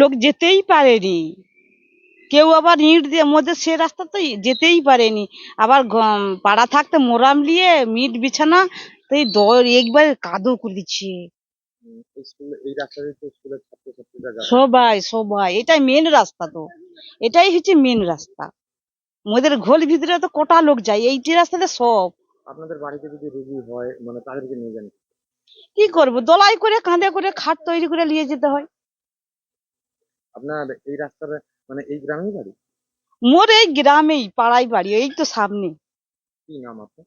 লোক যেতেই পারেনি। কেউ আবার ইট দিয়ে মধ্যে সে রাস্তা তো যেতেই পারেনি। আবার পাড়া থাকতে মোরাম নিয়ে মিট বিছানা তো এই দর একবার কাদো করে দিচ্ছে। উম, এই স্কুলে এই রাস্তা দিয়ে তো স্কুলের ছাত্রছাত্রীরা যাবে। সবাই সবাই এটাই মেন রাস্তা তো। এটাই হচ্ছে মেন রাস্তা। মোদের ঘোল ভিতরে তো কটা লোক যায় এই এইটি রাস্তাতে সব। আপনাদের বাড়িতে যদি রোগী হয় মানে তাদেরকে নিয়ে যান। কি করব? দলাই করে কাঁধে করে খাট তৈরি করে নিয়ে যেতে হয়। আপনার এই রাস্তার মানে এই গ্রামেই বাড়ি? মোর এই গ্রামেই পাড়াই বাড়ি এই তো সামনে। কি নাম আপনার?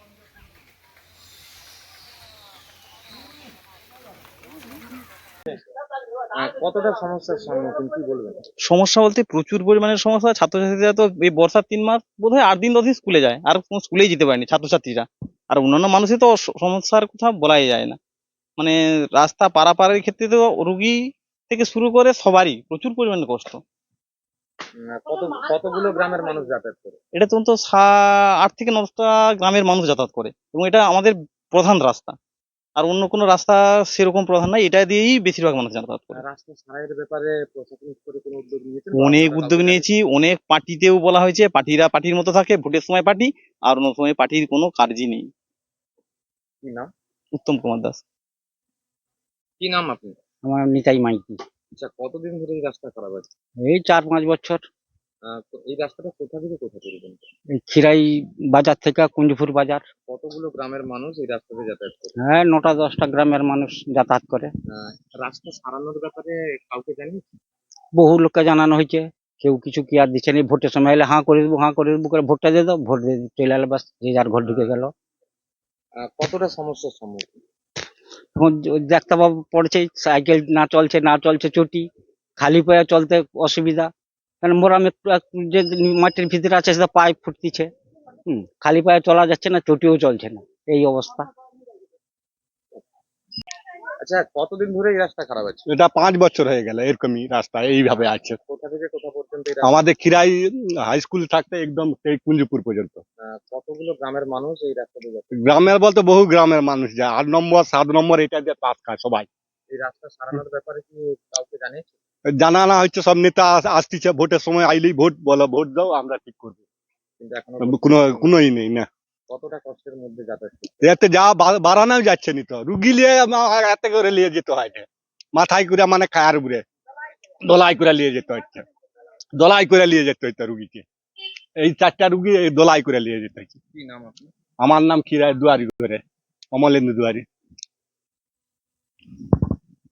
কতটা সমস্যার সম্মুখীন কি বলবেন? সমস্যা বলতে প্রচুর পরিমাণে সমস্যা ছাত্রছাত্রীরা তো এই বর্ষার তিন মাস বোধ হয় আট দিন দশ দিন স্কুলে যায়। আর কোনো স্কুলেই যেতে পারেনি ছাত্রছাত্রীরা। আর অন্যান্য মানুষের তো সমস্যার কথা বলাই যায় না। মানে রাস্তা পারাপারের ক্ষেত্রে তো রুগী থেকে শুরু করে সবারই প্রচুর পরিমাণে কষ্ট। কত কতগুলো গ্রামের মানুষ যাতায়াত করে? এটা তো সা- আট থেকে নটা গ্রামের মানুষ যাতায়াত করে। এবং এটা আমাদের প্রধান রাস্তা। আর অন্য কোনো রাস্তা সেরকম প্রধান নাই এটা দিয়েই বেশিরভাগ মানুষ যাতায়াত করে। রাস্তা সারাইয়ের ব্যাপারে প্রশাসনিক করে কোনো উদ্যোগ নিয়েছেন অনেক উদ্যোগ নিয়েছি অনেক পার্টিতেও বলা হয়েছে পার্টিরা পার্টির মতো থাকে ভোটের সময় পার্টি আর অন্য সময় পার্টির কোনো কার্যই নেই। কি নাম? উত্তম কুমার দাস। কি নাম আপনি আমার নিতাই মাইতি। আচ্ছা কতদিন ধরে এই রাস্তা খারাপ আছে? এই চার পাঁচ বছর। এই রাস্তাটা কোথা থেকে কোথা পর্যন্ত? এই খিরাই বাজার থেকে কুঞ্জপুর বাজার। কতগুলো গ্রামের মানুষ এই রাস্তাতে যাতায়াত করে? হ্যাঁ নটা দশটা গ্রামের মানুষ যাতায়াত করে। রাস্তা সারানোর ব্যাপারে কাউকে জানিয়েছি? বহু লোককে জানানো হয়েছে। কেউ কিছু কি আর দিচ্ছে না। ভোটের সময় এলে হাঁ করে দেবো হাঁ করে দেবো করে ভোটটা দিয়ে দাও ভোট দিয়ে চলে এলো বাস যে যার ঘর ঢুকে গেল। কতটা সমস্যার সম্মুখীন? দেখতে পাবো পড়ছে সাইকেল না চলছে না চলছে চটি খালি পায়ে চলতে অসুবিধা। কারণ মোরাম একটু একটু যে মাটির ভিতরে আছে সেটা পাইপ ফুটতিছে। হুম খালি পায়ে চলা যাচ্ছে না চটিও চলছে না। এই অবস্থা। আচ্ছা কতদিন ধরে এই রাস্তা খারাপ আছে? এটা পাঁচ বছর হয়ে গেল এরকমই রাস্তা এইভাবে আছে। কোথা থেকে কোথা পর্যন্ত আমাদের খিরাই হাই স্কুল থাকতে একদম সেই কুঞ্জপুর পর্যন্ত। কতগুলো গ্রামের মানুষ এই যাচ্ছে? গ্রামের বলতে বহু গ্রামের মানুষ যায়। আট নম্বর সাত নম্বর এটা দিয়ে পাস খায় সবাই। এই রাস্তা সারানোর ব্যাপারে কি কাউকে জানিয়েছি জানানা হচ্ছে সব নেতা আসতেছে ভোটের সময় আইলেই ভোট বলো ভোট দাও আমরা ঠিক করব। কোনো কোনোই নেই না। কতটা কষ্টের মধ্যে যাতায়াত এতে যা বা- যাচ্ছে নি তো। রুগী নিয়ে এতে করে নিয়ে যেতে হয় মাথায় করে মানে খায়ার উপরে। দোলাই করে নিয়ে যেতে হচ্ছে। দোলাই করে নিয়ে যেতে হইতো রুগীকে। এই চারটা রুগী দোলাই করে নিয়ে যেতে হচ্ছে। কি নাম আপনি আমার নাম খিরায় দুয়ারি করে। অমলেন্দু দুয়ারি।